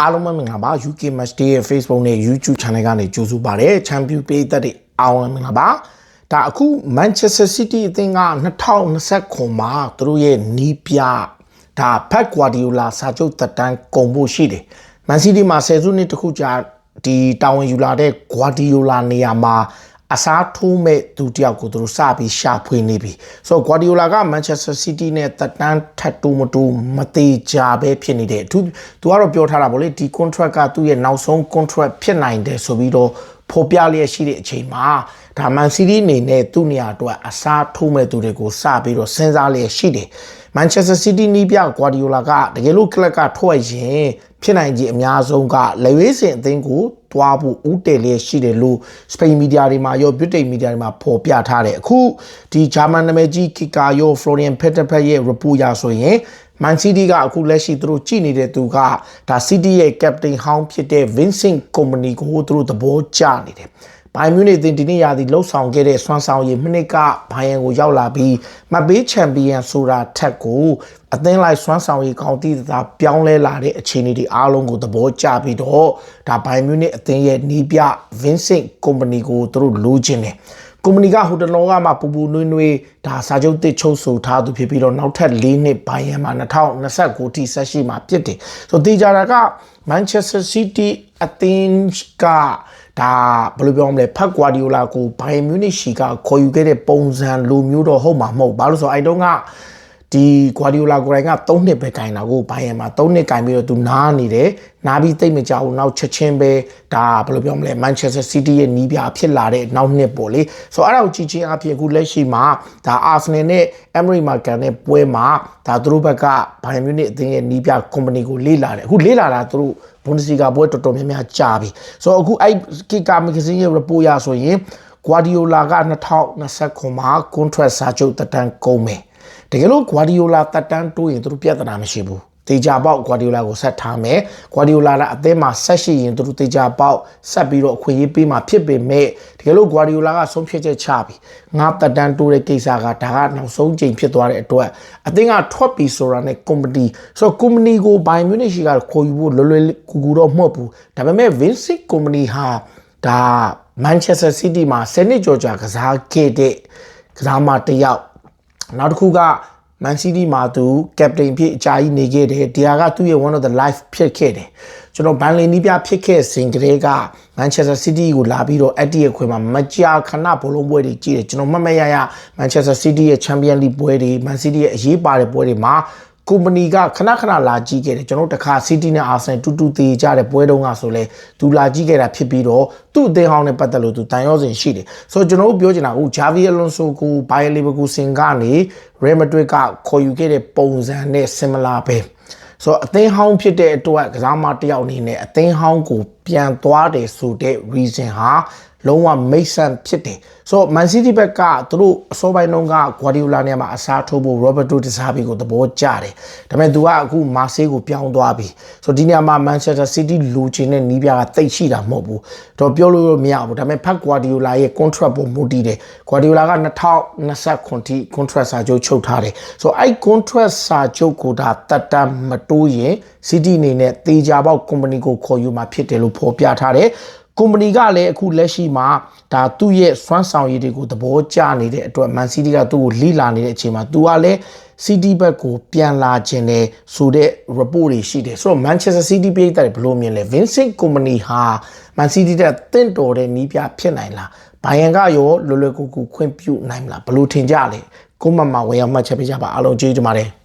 အားလုံးပဲမင်္ဂလာပါ UK Match Day ရဲ့ Facebook နဲ့ YouTube Channel ကနေကြိုဆိုပါရစေ။ Champion ပေးသက်တဲ့အားလုံးမင်္ဂလာပါ။ဒါအခု Manchester City အသင်းက2029မှာသူတို့ရဲ့နီးပြဒါ Pep Guardiola စာချုပ်သက်တမ်းကုန်ဖို့ရှိတယ်။ Man City မှာဆယ်စုနှစ်တခုကြာဒီတာဝန်ယူလာတဲ့ Guardiola နေရာမှာ အစားထိုးမဲ့သူတယောက်ကိုသူတို့စပြီးရှာဖွေနေပြီဆိုတော့ Guardiola က Manchester City နဲ့တက်တန်းထပ်တူမတူမသေးကြပဲဖြစ်နေတယ်သူသူကတော့ပြောထားတာဗောလေဒီ contract ကသူ့ရဲ့နောက်ဆုံး contract ဖြစ်နိုင်တယ်ဆိုပြီးတော့ဖော်ပြလျက်ရှိတဲ့အချိန်မှာဒါ Man City အနေနဲ့သူ့နေရာအတွက်အစားထိုးမဲ့သူတွေကိုစပြီးတော့စဉ်းစားလျက်ရှိတယ် Manchester City နီးပြ Guardiola ကတကယ်လို့ကလပ်ကထွက်ရင် ဖြစ်နိုင်ကြီးအများဆုံးကလက်ရွေးစင်အသင်းကိုတွားဖို့ဥတည်လျက်ရှိတယ်လို့စပိန်မီဒီယာတွေမှာရောဗြိတိန်မီဒီယာတွေမှာဖော်ပြထားတယ်အခုဒီဂျာမန်နာမည်ကြီးကီကာယိုဖလိုရီယန်ဖက်တဖက်ရဲ့ report ရဆိုရင် Man City ကအခုလက်ရှိသူတို့ကြည့်နေတဲ့သူကဒါ City ရဲ့ captain ဟောင်းဖြစ်တဲ့ Vincent Kompany ကိုသူတို့သဘောကျနေတယ် ဘိုင်မြူနစ်အသင်းဒီနေ့ရာသီလှုပ်ဆောင်ခဲ့တဲ့စွမ်းဆောင်ရည်မိနစ်ကဘိုင်ယန်ကိုရောက်လာပြီးမပေးချန်ပီယံဆိုတာထက်ကိုအသင်းလိုက်စွမ်းဆောင်ရည်ကောင်းတီးသာပြောင်းလဲလာတဲ့အခြေအနေတွေအားလုံးကိုသဘောကျပြီးတော့ဒါဘိုင်မြူနစ်အသင်းရဲ့နီးပြ Vincent Company ကိုသူတို့လိုချင်တယ်ကုမ္ပဏီကဟိုတလောကမှပူပူနွေးနွေးဒါစာချုပ်တစ်ချုပ်ဆိုထားသူဖြစ်ပြီးတော့နောက်ထပ်၄နှစ်ဘိုင်ယန်မှာ2029ထိဆက်ရှိမှာဖြစ်တယ်ဆိုတေချာတာက Manchester City အသင်းက ဒါဘယ်လိုပြောမလဲဖက်ကွာဒီယိုလာကိုဘိုင်မြူနစ်ရှီကခေါ်ယူခဲ့တဲ့ပုံစံလိုမျိုးတော့ဟုတ်မှာမဟုတ်ဘာလို့ဆိုအဲ့တုန်းက ဒီဂွာဒီယိုလာကိုယ်တိုင်က3နှစ်ပဲကင်တာကိုဘိုင်ယန်မှာ3နှစ်ကင်ပြီးတော့သူနားနေတယ်နားပြီးတိတ်မကြဘူးနောက်ချက်ချင်းပဲဒါဘယ်လိုပြောမလဲမန်ချက်စတာစီးတီးရဲ့နီးပြဖြစ်လာတဲ့နောက်နှစ်ပေါ့လေဆိုတော့အဲ့ဒါကိုကြည့်ချင်းအပြင်အခုလက်ရှိမှာဒါအာဆနယ်နဲ့အက်မရီမာကန်နဲ့ပွဲမှာဒါသူတို့ဘက်ကဘိုင်မြူနစ်အသင်းရဲ့နီးပြကုမ္ပဏီကိုလေ့လာတယ်အခုလေ့လာတာသူတို့ဘွန်ဒစီဂါပွဲတော်တော်များများကြာပြီဆိုတော့အခုအဲ့ကီကာမဂဇင်းရဲ့ report ရဆိုရင်ဂွာဒီယိုလာက2029မှာ contract စာချုပ်တက်တန်းကုန်မယ် တကယ်လို့ဂွာဒီယိုလာတက်တန်းတိုးရင်သူတို့ပြဿနာမရှိဘူးတေချာပေါက်ဂွာဒီယိုလာကိုဆက်ထားမယ်ဂွာဒီယိုလာကအသင်းမှာဆက်ရှိရင်သူတို့တေချာပေါက်ဆက်ပြီးတော့အခွင့်အရေးပေးမှာဖြစ်ပေမဲ့တကယ်လို့ဂွာဒီယိုလာကဆုံးဖြတ်ချက်ချပြီငါတက်တန်းတိုးတဲ့ကိစ္စကဒါကနောက်ဆုံးချိန်ဖြစ်သွားတဲ့အတွက်အသင်းကထွက်ပြီဆိုတာနဲ့ကုမ္ပဏီဆိုတော့ကုမ္ပဏီကိုဘိုင်မြူနစ်ရှိကခေါ်ယူဖို့လွယ်လွယ်ကူကူတော့မဟုတ်ဘူးဒါပေမဲ့ Vincent ကုမ္ပဏီဟာဒါ Manchester City မှာ10နှစ်ကျော်ကြာကစားခဲ့တဲ့ကစားမတစ်ယောက် နောက်တစ်ခုက Man City မှာသူ captain ဖြစ်အကြာကြီးနေခဲ့တယ်ဒီဟာကသူ့ရဲ့ one of the life ဖြစ်ခဲ့တယ်ကျွန်တော်ဘန်လင်နီးပြဖြစ်ခဲ့စဉ်ကတည်းက Manchester City ကိုလာပြီးတော့အတ္တိရဲ့ခွေမှာမကြာခဏဘောလုံးပွဲတွေကြည့်တယ်ကျွန်တော်မှတ်မရရ Manchester City ရဲ့ Champion League ပွဲတွေ Man City ရဲ့အရေးပါတဲ့ပွဲတွေမှာ ကုမ္ပဏီကခဏခဏလာကြည့်ခဲ့တယ်ကျွန်တော်တခါ City နဲ့ Arsenal တူတူသေးကြတဲ့ပွဲတုန်းကဆိုလဲသူလာကြည့်ခဲ့တာဖြစ်ပြီးတော့သူ့အသင်းဟောင်းနဲ့ပတ်သက်လို့သူတန်ရောစင်ရှိတယ်ဆိုတော့ကျွန်တော်တို့ပြောချင်တာက Javi Alonso ကို Bayer Leverkusen ကနေ Real Madrid ကခေါ်ယူခဲ့တဲ့ပုံစံနဲ့ similar ပဲဆိုတော့အသင်းဟောင်းဖြစ်တဲ့အတွက်ကစားမတယောက်အနေနဲ့အသင်းဟောင်းကိုပြန်သွားတယ်ဆိုတဲ့ reason ဟာလုံးဝမိတ်ဆက်ဖြစ်တယ်ဆိုတော့ Man City ဘက်ကသူတို့အစောပိုင်းတုန်းက Guardiola နဲ့မှာအစားထိုးဖို့ Roberto De Zerbi ကိုသဘောကျတယ်ဒါပေမဲ့သူကအခု Marseille ကိုပြောင်းသွားပြီဆိုတော့ဒီနေရာမှာ Manchester City လူချင်တဲ့နီးပြားကတိတ်ရှိတာမဟုတ်ဘူးတော့ပြောလို့မရဘူးဒါပေမဲ့ Pep Guardiola ရဲ့ contract ပုံမူတည်တယ် Guardiola က2029ထိ contract စာချုပ်ချုပ်ထားတယ်ဆိုတော့အဲ့ contract စာချုပ်ကိုဒါတက်တမ်းမတိုးရင် City အနေနဲ့တေချာပေါက် company ကိုခေါ်ယူมาဖြစ်တယ်လို့ဖော်ပြထားတယ်ကုမ္ပဏီကလည်းအခုလက်ရှိမှာဒါသူ့ရဲ့စွမ်းဆောင်ရည်တွေကိုသဘောကျနေတဲ့အတွက် Man City ကသူ့ကိုလိလာနေတဲ့အချိန်မှာသူကလည်း City ဘက်ကိုပြန်လာခြင်းတယ်ဆိုတဲ့ report တွေရှိတယ်ဆိုတော့ Manchester City ပြည်သက်ဘယ်လိုမြင်လဲ Vincent Company ဟာ Man City တဲ့တင့်တော်တဲ့နီးပြဖြစ်နိုင်လားဘိုင်ယန်ကရောလွယ်လွယ်ကူကူခွင့်ပြုနိုင်မလားဘယ်လိုထင်ကြလဲကိုမမဝင်ရောက်မှတ်ချက်ပေးကြပါအားလုံးကျေးဇူးတင်ပါတယ်